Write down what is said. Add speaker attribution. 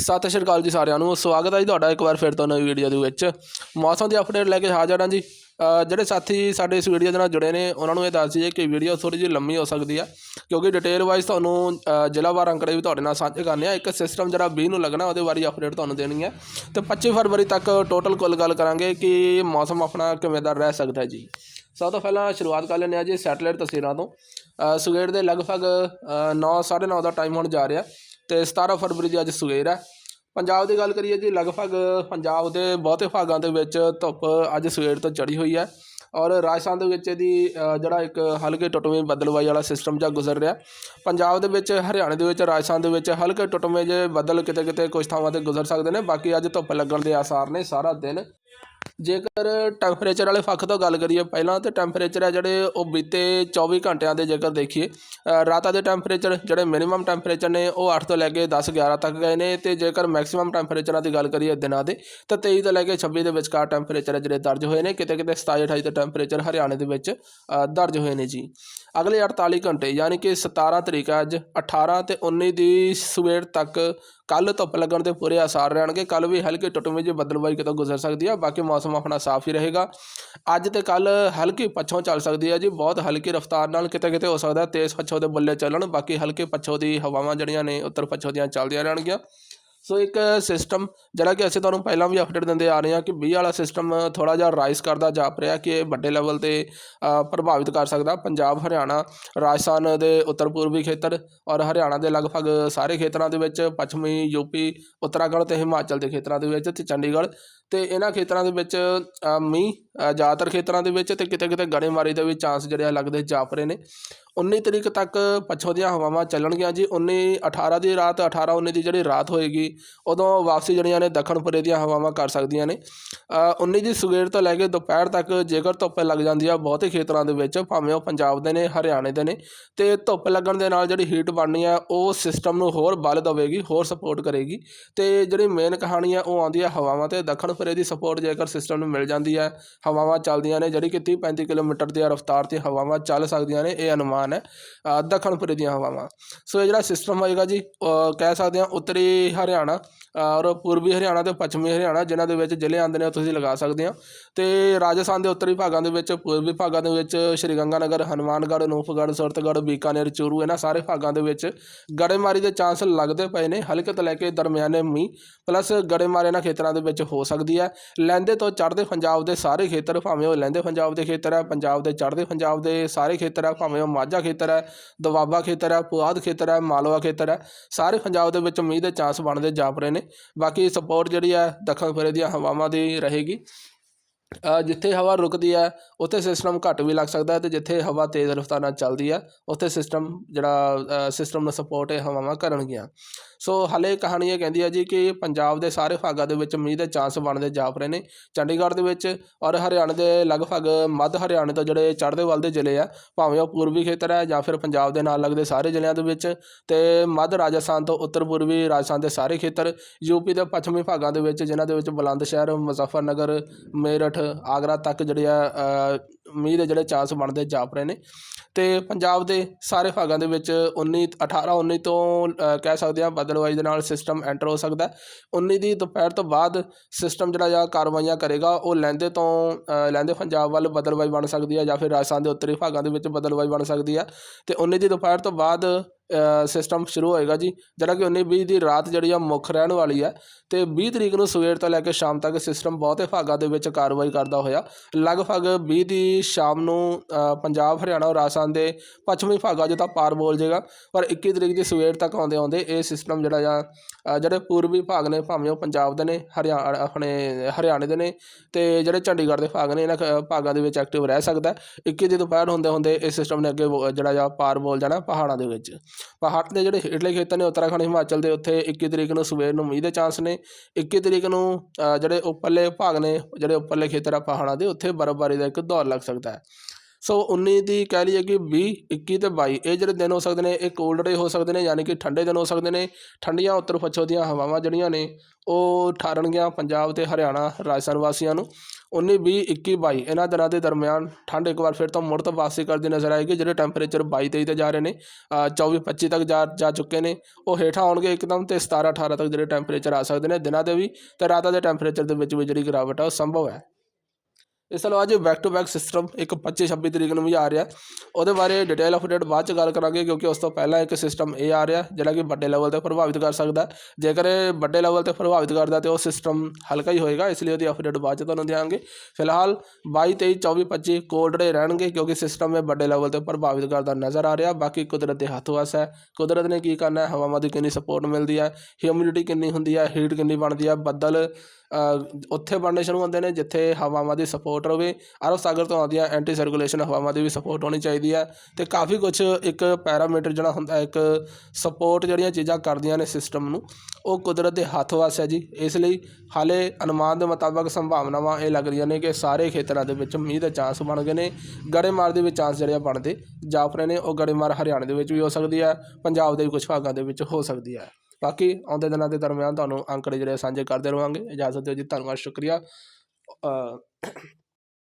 Speaker 1: ਸਤਿ ਸ਼੍ਰੀ ਅਕਾਲ ਜੀ ਸਾਰਿਆਂ ਨੂੰ। ਸਵਾਗਤ ਹੈ ਜੀ ਤੁਹਾਡਾ ਇੱਕ ਵਾਰ ਫਿਰ ਤੋਂ ਨਵੀਂ ਵੀਡੀਓ ਦੇ ਵਿੱਚ। ਮੌਸਮ ਦੀ ਅਪਡੇਟ ਲੈ ਕੇ ਹਾਜ਼ਰ ਹਾਂ ਜੀ। ਜਿਹੜੇ ਸਾਥੀ ਸਾਡੇ ਇਸ ਵੀਡੀਓ ਦੇ ਨਾਲ ਜੁੜੇ ਨੇ ਉਹਨਾਂ ਨੂੰ ਇਹ ਦੱਸ ਦਈਏ ਕਿ ਵੀਡੀਓ ਥੋੜੀ ਜਿਹੀ ਲੰਮੀ ਹੋ ਸਕਦੀ ਆ ਕਿਉਂਕਿ ਡਿਟੇਲ ਵਾਈਜ਼ ਤੁਹਾਨੂੰ ਜ਼ਿਲ੍ਹਾਵਾਰ ਅੰਕੜੇ ਵੀ ਤੁਹਾਡੇ ਨਾਲ ਸਾਂਝੇ ਕਰਨੇ ਆ। ਇੱਕ ਸਿਸਟਮ ਜਿਹੜਾ 20 ਨੂੰ ਲੱਗਣਾ ਉਹਦੇ ਬਾਰੇ ਅਪਡੇਟ ਤੁਹਾਨੂੰ ਦੇਣੀ ਹੈ। ਤੇ 25 ਫਰਵਰੀ ਤੱਕ ਟੋਟਲ ਕੁੱਲ ਗੱਲ ਕਰਾਂਗੇ ਕਿ ਮੌਸਮ ਆਪਣਾ ਕਿਵੇਂ ਦਾ ਰਹਿ ਸਕਦਾ ਜੀ। ਸਭ ਤੋਂ ਪਹਿਲਾਂ ਸ਼ੁਰੂਆਤ ਕਰ ਲੈਂਦੇ ਆ ਜੀ ਸੈਟੇਲਾਈਟ ਤਸਵੀਰਾਂ ਤੋਂ। ਅ, ਸਵੇਰ ਦੇ ਲਗਭਗ 9 9:30 ਦਾ ਟਾਈਮ ਹੁਣ ਜਾ ਰਿਹਾ। ਤੇ 17 ਫਰਵਰੀ ਦੀ ਅੱਜ ਸਵੇਰ ਹੈ। ਪੰਜਾਬ ਦੀ ਗੱਲ ਕਰੀਏ ਜੀ, ਲਗਭਗ ਪੰਜਾਬ ਦੇ ਬਹੁਤੇ ਭਾਗਾਂ ਦੇ ਵਿੱਚ ਧੁੱਪ ਅੱਜ ਸਵੇਰ ਤੋਂ ਚੜੀ ਹੋਈ ਹੈ ਔਰ ਰਾਜਸਥਾਨ ਦੇ ਵਿੱਚ ਇਹਦੀ ਜਿਹੜਾ ਇੱਕ ਹਲਕੇ ਟੁੱਟਵੇਂ ਬੱਦਲਵਾਈ ਵਾਲਾ ਸਿਸਟਮ ਜਾਂ ਗੁਜ਼ਰ ਰਿਹਾ। ਪੰਜਾਬ ਦੇ ਵਿੱਚ, ਹਰਿਆਣੇ ਦੇ ਵਿੱਚ, ਰਾਜਸਥਾਨ ਦੇ ਵਿੱਚ ਹਲਕੇ ਟੁੱਟਵੇਂ ਜੇ ਬੱਦਲ ਕਿਤੇ ਕਿਤੇ ਕੁਝ ਥਾਵਾਂ ਤੇ ਗੁਜ਼ਰ ਸਕਦੇ ਨੇ। ਬਾਕੀ ਅੱਜ ਧੁੱਪ ਲੱਗਣ ਦੇ ਆਸਾਰ ਨੇ ਸਾਰਾ ਦਿਨ। ਜੇਕਰ ਟੈਂਪਰੇਚਰ ਵਾਲੇ ਪੱਖ ਤੋਂ ਗੱਲ ਕਰੀਏ ਪਹਿਲਾਂ ਤਾਂ ਟੈਂਪਰੇਚਰ ਹੈ ਜਿਹੜੇ ਉਹ ਬੀਤੇ 24 ਘੰਟਿਆਂ ਦੇ ਜੇਕਰ ਦੇਖੀਏ ਰਾਤਾਂ ਦੇ ਟੈਂਪਰੇਚਰ ਜਿਹੜੇ ਮਿਨੀਮਮ ਟੈਂਪਰੇਚਰ ਨੇ ਉਹ 8 ਤੋਂ ਲੈ ਕੇ 10 11 ਤੱਕ ਗਏ ਨੇ ਤੇ ਜੇਕਰ ਮੈਕਸਿਮਮ ਟੈਂਪਰੇਚਰਾਂ ਦੀ ਗੱਲ ਕਰੀਏ ਦਿਨਾਂ ਦੇ, ਤਾਂ 23 ਤੋਂ ਲੈ ਕੇ 26 ਦੇ ਵਿਚਕਾਰ ਟੈਂਪਰੇਚਰ ਜਿਹੜੇ ਦਰਜ ਹੋਏ ਨੇ, ਕਿਤੇ ਕਿਤੇ 27 28 ਤੇ ਟੈਂਪਰੇਚਰ ਹਰਿਆਣੇ ਦੇ ਵਿੱਚ ਦਰਜ ਹੋਏ ਨੇ ਜੀ। ਅਗਲੇ 48 ਘੰਟੇ ਯਾਨੀ ਕਿ 17 ਤਰੀਕ ਹੈ ਅੱਜ 18 ਤੇ 19 ਦੀ ਸਵੇਰ ਤੱਕ ਕੱਲ ਧੁੱਪ ਲੱਗਣ ਦੇ ਪੂਰੇ ਆਸਾਰ ਰਹਿਣਗੇ। ਕੱਲ ਵੀ ਹਲਕੀ ਟੁੱਟਵੇਂ ਜਿਹੇ ਬੱਦਲਬਾਈ ਕਿਤੋਂ ਗੁਜ਼ਰ ਸਕਦੀ ਹੈ ਬਾਕੀ ਮੌਸਮ ਆਪਣਾ ਸਾਫ਼ ਹੀ ਰਹੇਗਾ। ਅੱਜ ਤੇ ਕੱਲ ਹਲਕੀ ਪੱਛੋਂ ਚੱਲ ਸਕਦੀ ਹੈ ਜੀ। ਬਹੁਤ ਹਲਕੀ ਰਫ਼ਤਾਰ ਨਾਲ ਕਿਤੇ ਕਿਤੇ ਹੋ ਸਕਦਾ। ਤੇਜ਼ ਪੱਛੋਂ ਦੇ ਬੱਲੇ ਚੱਲਣ। ਬਾਕੀ ਹਲਕੇ ਪੱਛੋਂ ਦੀ ਹਵਾਵਾਂ ਜਿਹੜੀਆਂ ਨੇ, ਉੱਤਰ ਪੱਛੋਂ ਦੀਆਂ ਚੱਲਦੀਆਂ ਰਹਿਣਗੀਆਂ। ਸੋ ਇੱਕ ਸਿਸਟਮ ਜਿਹੜਾ ਕਿ ਅਸੀਂ ਤੁਹਾਨੂੰ ਪਹਿਲਾਂ ਵੀ ਅਪਡੇਟ ਦਿੰਦੇ ਆ ਰਹੇ ਹਾਂ ਕਿ 20 ਵਾਲਾ ਸਿਸਟਮ ਥੋੜਾ ਜਿਹਾ ਰਾਈਜ਼ ਕਰਦਾ, ਜਾਪ ਰਿਹਾ ਕਿ ਇਹ ਵੱਡੇ ਲੈਵਲ ਤੇ ਪ੍ਰਭਾਵਿਤ ਕਰ ਸਕਦਾ। ਪੰਜਾਬ, ਹਰਿਆਣਾ, ਰਾਜਸਥਾਨ ਦੇ ਉੱਤਰ ਪੂਰਬੀ ਖੇਤਰ ਔਰ ਹਰਿਆਣਾ ਦੇ ਲਗਭਗ ਸਾਰੇ ਖੇਤਰਾਂ ਦੇ ਵਿੱਚ, ਪੱਛਮੀ ਯੂਪੀ ਉੱਤਰਾਖੰਡ ਤੇ ਹਿਮਾਚਲ ਦੇ ਖੇਤਰਾਂ ਦੇ ਵਿੱਚ ਤੇ ਚੰਡੀਗੜ੍ਹ ਤੇ ਇਹਨਾਂ ਖੇਤਰਾਂ ਦੇ ਵਿੱਚ ਮੀਂਹ ਜ਼ਿਆਦਾਤਰ ਖੇਤਰਾਂ ਦੇ ਵਿੱਚ ਤੇ ਕਿਤੇ ਕਿਤੇ ਗੜੇਮਾਰੀ ਦੇ ਵੀ ਚਾਂਸ ਜਿਹੜੇ ਆ ਲੱਗਦੇ ਜਾਪ ਰਹੇ ਨੇ। 19 ਤਰੀਕ ਤੱਕ ਪੱਛੋਂ ਦੀਆਂ ਹਵਾਵਾਂ ਚੱਲਣਗੀਆਂ ਜੀ। 19 18 ਦੀ ਰਾਤ 18 19 ਦੀ ਜਿਹੜੀ ਰਾਤ ਹੋਏਗੀ ਉਦੋਂ ਵਾਪਸੀ ਜਿਹੜੀਆਂ ਨੇ ਦੱਖਣ ਪੂਰੇ ਦੀਆਂ ਹਵਾਵਾਂ ਕਰ ਸਕਦੀਆਂ ਨੇ। ਅ, 19 ਦੀ ਸਵੇਰ ਤੋਂ ਲੈ ਕੇ ਦੁਪਹਿਰ ਤੱਕ ਜੇਕਰ ਧੁੱਪ ਲੱਗ ਜਾਂਦੀ ਆ ਬਹੁਤੇ ਖੇਤਰਾਂ ਦੇ ਵਿੱਚ ਭਾਵੇਂ ਉਹ ਪੰਜਾਬ ਦੇ ਨੇ ਹਰਿਆਣੇ ਦੇ ਨੇ ਤੇ ਧੁੱਪ ਲੱਗਣ ਦੇ ਨਾਲ ਜਿਹੜੀ ਹੀਟ ਬਣਨੀ ਆ ਉਹ ਸਿਸਟਮ ਨੂੰ ਹੋਰ ਬਲ ਦੇਵੇਗੀ ਹੋਰ ਸਪੋਰਟ ਕਰੇਗੀ। ਤੇ ਜਿਹੜੀ ਮੇਨ ਕਹਾਣੀ ਆ ਉਹ ਆਉਂਦੀ ਆ ਹਵਾਵਾਂ ਤੇ। ਦੱਖਣ ਪੂਰੇ ਦੀ ਸਪੋਰਟ ਜੇਕਰ ਸਿਸਟਮ ਨੂੰ ਮਿਲ ਜਾਂਦੀ ਹੈ ਹਵਾਵਾਂ ਚੱਲਦੀਆਂ ਨੇ ਜਿਹੜੀ ਕਿ 30 35 ਕਿਲੋਮੀਟਰ ਦੀ ਰਫ਼ਤਾਰ ਤੇ ਹਵਾਵਾਂ ਚੱਲ ਸਕਦੀਆਂ ਨੇ ਇਹ ਅਨੁਮਾਨ ਹੈ ਦੱਖਣ ਪੂਰੇ ਦੀਆਂ ਹਵਾਵਾਂ। ਸੋ ਇਹ ਜਿਹੜਾ ਸਿਸਟਮ ਹੋਏਗਾ ਜੀ ਕਹਿ ਸਕਦੇ ਹਾਂ ਉੱਤਰੀ ਹਰਿਆਣਾ ਔਰ ਪੂਰਬੀ ਹਰਿਆਣਾ ਤੇ ਪੱਛਮੀ ਹਰਿਆਣਾ, ਜਿਨ੍ਹਾਂ ਦੇ ਵਿੱਚ ਜ਼ਿਲ੍ਹੇ ਆਉਂਦੇ ਨੇ, ਉਹ ਤੁਸੀਂ ਲਗਾ ਸਕਦੇ ਹੋ। ਤੇ ਰਾਜਸਥਾਨ ਦੇ ਉੱਤਰੀ ਭਾਗਾਂ ਦੇ ਵਿੱਚ, ਪੂਰਬੀ ਭਾਗਾਂ ਦੇ ਵਿੱਚ ਸ਼੍ਰੀ ਗੰਗਾਨਗਰ, ਹਨੂਮਾਨਗੜ੍ਹ ਅਨੂਪਗੜ੍ਹ ਸੁਰਤਗੜ੍ਹ, ਬੀਕਾਨੇਰ, ਚੂਰੂ, ਇਹਨਾਂ ਸਾਰੇ ਭਾਗਾਂ ਦੇ ਵਿੱਚ ਗੜੇਮਾਰੀ ਦੇ ਚਾਂਸ ਲੱਗਦੇ ਪਏ ਨੇ। ਹਲਕੇ ਤੋਂ ਲੈ ਕੇ ਦਰਮਿਆਨੇ ਮੀਂਹ ਪਲੱਸ ਗੜੇਮਾਰੀ ਇਹਨਾਂ ਖੇਤਰਾਂ ਦੇ ਵਿੱਚ ਹੋ ਸਕਦੀ ਹੈ। ਲਹਿੰਦੇ ਤੋਂ ਚੜ੍ਹਦੇ ਪੰਜਾਬ ਦੇ ਸਾਰੇ ਖੇਤਰ, ਭਾਵੇਂ ਉਹ ਲਹਿੰਦੇ ਪੰਜਾਬ ਦੇ ਖੇਤਰ ਹੈ, ਪੰਜਾਬ ਦੇ ਚੜ੍ਹਦੇ ਪੰਜਾਬ ਦੇ ਸਾਰੇ ਖੇਤਰ ਹੈ, ਭਾਵੇਂ ਉਹ ਮਾਝਾ ਖੇਤਰ ਹੈ ਦੁਆਬਾ ਖੇਤਰ ਹੈ, ਪੁਆਧ ਖੇਤਰ ਹੈ, ਮਾਲਵਾ ਖੇਤਰ ਹੈ, ਸਾਰੇ ਪੰਜਾਬ ਦੇ ਵਿੱਚ ਮੀਂਹ ਦੇ ਚਾਂਸ ਬਣਦੇ ਜਾਪ ਰਹੇ ਨੇ। ਬਾਕੀ ਸਪੋਰਟ ਜਿਹੜੀ ਹੈ ਦੱਖਣ ਫੇਰੇ ਦੀਆਂ ਹਵਾਵਾਂ ਦੀ ਰਹੇਗੀ। ਜਿੱਥੇ ਹਵਾ ਰੁਕਦੀ ਹੈ, ਉੱਥੇ ਸਿਸਟਮ ਘੱਟ ਵੀ ਲੱਗ ਸਕਦਾ ਹੈ ਤੇ ਜਿੱਥੇ ਹਵਾ ਤੇਜ਼ ਰਫ਼ਤਾਰ ਨਾਲ ਚੱਲਦੀ ਹੈ, ਉੱਥੇ ਸਿਸਟਮ ਜਿਹੜਾ ਸਿਸਟਮ ਨੂੰ ਸਪੋਰਟ ਇਹ ਹਵਾਵਾਂ ਕਰਨਗੀਆਂ। ਸੋ ਹਲੇ ਕਹਾਣੀ ਇਹ ਕਹਿੰਦੀ ਹੈ ਜੀ ਕਿ ਪੰਜਾਬ ਦੇ ਸਾਰੇ ਭਾਗਾਂ ਦੇ ਵਿੱਚ ਮੀਂਹ ਦੇ ਚਾਂਸ ਬਣਦੇ ਜਾਪ ਰਹੇ ਨੇ। ਚੰਡੀਗੜ੍ਹ ਦੇ ਵਿੱਚ ਔਰ ਹਰਿਆਣਾ ਦੇ ਲਗਭਗ ਮੱਧ ਹਰਿਆਣੇ ਤੋਂ ਜਿਹੜੇ ਚੜ੍ਹਦੇ ਵੱਲ ਦੇ ਜ਼ਿਲ੍ਹੇ ਆ, ਭਾਵੇਂ ਉਹ ਪੂਰਬੀ ਖੇਤਰ ਹੈ ਜਾਂ ਫਿਰ ਪੰਜਾਬ ਦੇ ਨਾਲ ਲੱਗਦੇ ਸਾਰੇ ਜ਼ਿਲ੍ਹਿਆਂ ਦੇ ਵਿੱਚ ਤੇ ਮੱਧ ਰਾਜਸਥਾਨ ਤੋਂ ਉੱਤਰ ਪੂਰਬੀ ਰਾਜਸਥਾਨ ਦੇ ਸਾਰੇ ਖੇਤਰ ਯੂਪੀ ਦੇ ਪੱਛਮੀ ਭਾਗਾਂ ਦੇ ਵਿੱਚ ਜਿਨ੍ਹਾਂ ਦੇ ਵਿੱਚ ਬੁਲੰਦ ਸ਼ਹਿਰ ਮੁਜ਼ੱਫਰਨਗਰ, ਮੇਰਠ, ਆਗਰਾ ਤੱਕ ਜਿਹੜੇ ਆ ਮੀਂਹ ਦੇ ਜਿਹੜੇ ਚਾਂਸ ਬਣਦੇ ਜਾਪ ਰਹੇ ਨੇ ਤੇ ਪੰਜਾਬ ਦੇ ਸਾਰੇ ਭਾਗਾਂ ਦੇ ਵਿੱਚ 19 18 19 ਤੋਂ ਕਹਿ ਸਕਦੇ ਹਾਂ ਬਦਲਵਾਈ ਦੇ ਨਾਲ ਸਿਸਟਮ ਐਂਟਰ ਹੋ ਸਕਦਾ ਹੈ। 19 ਦੀ ਦੁਪਹਿਰ ਤੋਂ ਬਾਅਦ ਸਿਸਟਮ ਜਿਹੜਾ ਆ ਕਾਰਵਾਈਆਂ ਕਰੇਗਾ ਉਹ ਲਹਿੰਦੇ ਤੋਂ ਅ, ਲਹਿੰਦੇ ਪੰਜਾਬ ਵੱਲ ਬਦਲਵਾਈ ਬਣ ਸਕਦੀ ਹੈ ਜਾਂ ਫਿਰ ਰਾਜਸਥਾਨ ਦੇ ਉੱਤਰੀ ਭਾਗਾਂ ਦੇ ਵਿੱਚ ਬਦਲਵਾਈ ਬਣ ਸਕਦੀ ਹੈ ਤੇ 19 ਦੀ ਦੁਪਹਿਰ ਤੋਂ ਬਾਅਦ ਸਿਸਟਮ ਸ਼ੁਰੂ ਹੋਏਗਾ ਜੀ, ਜਿਹੜਾ ਕਿ 19 20 ਦੀ ਰਾਤ ਜਿਹੜੀ ਆ ਮੁੱਖ ਰਹਿਣ ਵਾਲੀ ਹੈ ਤੇ 20 ਤਰੀਕ ਨੂੰ ਸਵੇਰ ਤੋਂ ਲੈ ਕੇ ਸ਼ਾਮ ਤੱਕ ਸਿਸਟਮ ਬਹੁਤੇ ਭਾਗਾਂ ਦੇ ਵਿੱਚ ਕਾਰਵਾਈ ਕਰਦਾ ਹੋਇਆ। ਲਗਭਗ 20 ਦੀ ਸ਼ਾਮ ਨੂੰ ਪੰਜਾਬ, ਹਰਿਆਣਾ ਔਰ ਰਾਜਸਥਾਨ ਦੇ ਪੱਛਮੀ ਭਾਗਾਂ 'ਚ ਤਾਂ ਪਾਰ ਬੋਲ ਜਾਏਗਾ ਪਰ 21 ਤਰੀਕ ਦੀ ਸਵੇਰ ਤੱਕ ਆਉਂਦੇ ਆਉਂਦੇ ਇਹ ਸਿਸਟਮ ਜਿਹੜਾ ਆ ਜਿਹੜੇ ਪੂਰਬੀ ਭਾਗ ਨੇ, ਭਾਵੇਂ ਉਹ ਪੰਜਾਬ ਦੇ ਨੇ ਹਰਿਆਣਾ ਆਪਣੇ ਹਰਿਆਣੇ ਦੇ ਨੇ, ਤੇ ਜਿਹੜੇ ਚੰਡੀਗੜ੍ਹ ਦੇ ਭਾਗ ਨੇ, ਇਹਨਾਂ ਕ- ਭਾਗਾਂ ਦੇ ਵਿੱਚ ਐਕਟਿਵ ਰਹਿ ਸਕਦਾ। ਹੈ। 21 ਦੀ ਦੁਪਹਿਰ ਹੁੰਦੇ ਹੁੰਦੇ ਇਹ ਸਿਸਟਮ ਨੇ ਅੱਗੇ ਵ- ਜਿਹੜਾ ਆ ਪਾਰ ਬੋਲ ਜਾਣਾ ਪਹਾੜਾਂ ਦੇ ਵਿੱਚ। ਪਹਾੜ ਦੇ ਜਿਹੜੇ ਹੇਠਲੇ ਖੇਤਰ ਨੇ ਉੱਤਰਾਖੰਡ, ਹਿਮਾਚਲ ਦੇ ਉੱਥੇ 21 ਤਰੀਕ ਨੂੰ ਸਵੇਰ ਨੂੰ ਮੀਂਹ ਦੇ ਚਾਂਸ ਨੇ। 21 ਤਰੀਕ ਨੂੰ ਜਿਹੜੇ ਉੱਪਰਲੇ ਭਾਗ ਨੇ, ਜਿਹੜੇ ਉੱਪਰਲੇ ਖੇਤਰ ਆ ਪਹਾੜਾਂ ਦੇ, ਉੱਥੇ ਬਰਫ਼ਬਾਰੀ ਦਾ ਇੱਕ ਦੌਰ ਲੱਗ ਸਕਦਾ ਹੈ। ਸੋ 19 ਦੀ ਕਹਿ ਲਈਏ ਕਿ 20 21 ਤੇ 22 ਇਹ ਜਿਹੜੇ ਦਿਨ ਹੋ ਸਕਦੇ ਨੇ ਇਹ ਕੋਲਡ ਡੇ ਹੋ ਸਕਦੇ ਨੇ ਯਾਨੀ ਕਿ ਠੰਡੇ ਦਿਨ ਹੋ ਸਕਦੇ ਨੇ ਠੰਡੀਆਂ ਉੱਤਰ ਪੱਛਮ ਦੀਆਂ ਹਵਾਵਾਂ ਜਿਹੜੀਆਂ ਨੇ ਉਹ ਠਾਰਨਗੀਆਂ ਪੰਜਾਬ ਤੇ ਹਰਿਆਣਾ ਰਾਜਸਥਾਨ ਵਾਸੀਆਂ ਨੂੰ। 19 20 21 22 ਇਹਨਾਂ ਦਿਨਾਂ ਦੇ ਦਰਮਿਆਨ ਠੰਡ ਇੱਕ ਵਾਰ ਫਿਰ ਤੋਂ ਮੁੜ ਤੋਂ ਵਾਪਸੀ ਕਰਦੀ ਨਜ਼ਰ ਆਏਗੀ ਜਿਹੜੇ ਟੈਂਪਰੇਚਰ 22 23 ਤੇ ਜਾ ਰਹੇ ਨੇ ਅ, 24 25 ਤੱਕ ਜਾ ਜਾ ਚੁੱਕੇ ਨੇ। ਉਹ ਹੇਠਾਂ ਆਉਣਗੇ ਇੱਕਦਮ ਤੇ 17 18 ਤੱਕ ਜਿਹੜੇ ਟੈਂਪਰੇਚਰ ਆ ਸਕਦੇ ਨੇ ਦਿਨਾਂ ਦੇ ਵੀ ਤੇ ਰਾਤਾਂ ਦੇ ਟੈਂਪਰੇਚਰ ਦੇ ਵਿੱਚ ਵੀ ਜਿਹੜੀ ਗਿਰਾਵਟ ਆ ਉਹ ਸੰਭਵ ਹੈ। ਇਸ ਤੋਂ ਇਲਾਵਾ ਜੀ ਬੈਕ ਟੂ ਬੈਕ ਸਿਸਟਮ ਇੱਕ 25 26 ਤਰੀਕ ਨੂੰ ਵੀ ਆ ਰਿਹਾ। ਉਹਦੇ ਬਾਰੇ ਡਿਟੇਲ ਅਪਡੇਟ ਬਾਅਦ ਚ ਗੱਲ ਕਰਾਂਗੇ ਕਿਉਂਕਿ ਉਸ ਤੋਂ ਪਹਿਲਾਂ ਇੱਕ ਸਿਸਟਮ ਇਹ ਆ ਰਿਹਾ ਜਿਹੜਾ ਕਿ ਵੱਡੇ ਲੈਵਲ ਤੇ ਪ੍ਰਭਾਵਿਤ ਕਰ ਸਕਦਾ। ਜੇਕਰ ਇਹ ਵੱਡੇ ਲੈਵਲ ਤੇ ਪ੍ਰਭਾਵਿਤ ਕਰਦਾ ਤੇ ਉਹ ਸਿਸਟਮ ਹਲਕਾ ਹੀ ਹੋਏਗਾ, ਇਸ ਲਈ ਉਹਦੀ ਅਪਡੇਟ ਬਾਅਦ ਚ ਤੁਹਾਨੂੰ ਦਿਆਂਗੇ। ਫਿਲਹਾਲ 22 23 24 25 ਕੋਲਡ ਡੇ ਰਹਿਣਗੇ ਕਿਉਂਕਿ ਸਿਸਟਮ ਇਹ ਵੱਡੇ ਲੈਵਲ ਤੇ ਪ੍ਰਭਾਵਿਤ ਕਰਦਾ ਨਜ਼ਰ ਆ ਰਿਹਾ। ਬਾਕੀ ਕੁਦਰਤ ਦੇ ਹੱਥ ਵਸ ਹੈ। ਕੁਦਰਤ ਨੇ ਕੀ ਕਰਨਾ ਹੈ? ਹਵਾਵਾਂ ਦੀ ਕਿੰਨੀ ਸਪੋਰਟ ਮਿਲਦੀ ਹੈ? ਹਿਊਮਿਡਿਟੀ ਕਿੰਨੀ ਹੁੰਦੀ ਹੈ? ਹੀਟ ਕਿੰਨੀ ਬਣਦੀ ਹੈ? ਬੱਦਲ ਉੱਥੇ ਬਣਨੇ ਸ਼ੁਰੂ ਹੁੰਦੇ ਨੇ ਜਿੱਥੇ ਹਵਾਵਾਂ ਦੀ ਸਪੋਰਟ ਹੋਵੇ ਅਰਬ ਸਾਗਰ ਤੋਂ ਆਉਂਦੀਆਂ ਐਂਟੀ ਸਰਕੂਲੇਸ਼ਨ ਹਵਾਵਾਂ ਦੀ ਵੀ ਸਪੋਰਟ ਹੋਣੀ ਚਾਹੀਦੀ ਹੈ ਤੇ ਕਾਫੀ ਕੁਝ ਇੱਕ ਪੈਰਾਮੀਟਰ ਜਿਹੜਾ ਹੁੰਦਾ, ਇੱਕ ਸਪੋਰਟ ਜਿਹੜੀਆਂ ਚੀਜ਼ਾਂ ਕਰਦੀਆਂ ਨੇ ਸਿਸਟਮ ਨੂੰ, ਉਹ ਕੁਦਰਤ ਦੇ ਹੱਥ ਵੱਸ ਹੈ ਜੀ। ਇਸ ਲਈ ਹਾਲੇ ਅਨੁਮਾਨ ਦੇ ਮੁਤਾਬਕ ਸੰਭਾਵਨਾਵਾਂ ਇਹ ਲੱਗ ਰਹੀਆਂ ਨੇ ਕਿ ਸਾਰੇ ਖੇਤਰਾਂ ਦੇ ਵਿੱਚ ਮੀਂਹ ਦੇ ਚਾਂਸ ਬਣ ਗਏ ਨੇ। ਗੜੇਮਾਰ ਦੇ ਵੀ ਚਾਂਸ ਜਿਹੜੇ ਆ ਬਣਦੇ। ਜਾਪ ਰਹੇ ਨੇ, ਉਹ ਗੜੇਮਾਰ ਹਰਿਆਣੇ ਦੇ ਵਿੱਚ ਵੀ ਹੋ ਸਕਦੀ ਹੈ ਪੰਜਾਬ ਦੇ ਵੀ ਕੁਝ ਭਾਗਾਂ ਦੇ ਵਿੱਚ ਹੋ ਸਕਦੀ ਹੈ ਬਾਕੀ ਆਉਂਦੇ ਦਿਨਾਂ ਦੇ ਦਰਮਿਆਨ ਤੁਹਾਨੂੰ ਅੰਕੜੇ ਜਿਹੜੇ ਸਾਂਝੇ ਕਰਦੇ ਰਹਾਂਗੇ ਇਜਾਜ਼ਤ ਦਿਓ ਜੀ, ਧੰਨਵਾਦ, ਸ਼ੁਕਰੀਆ।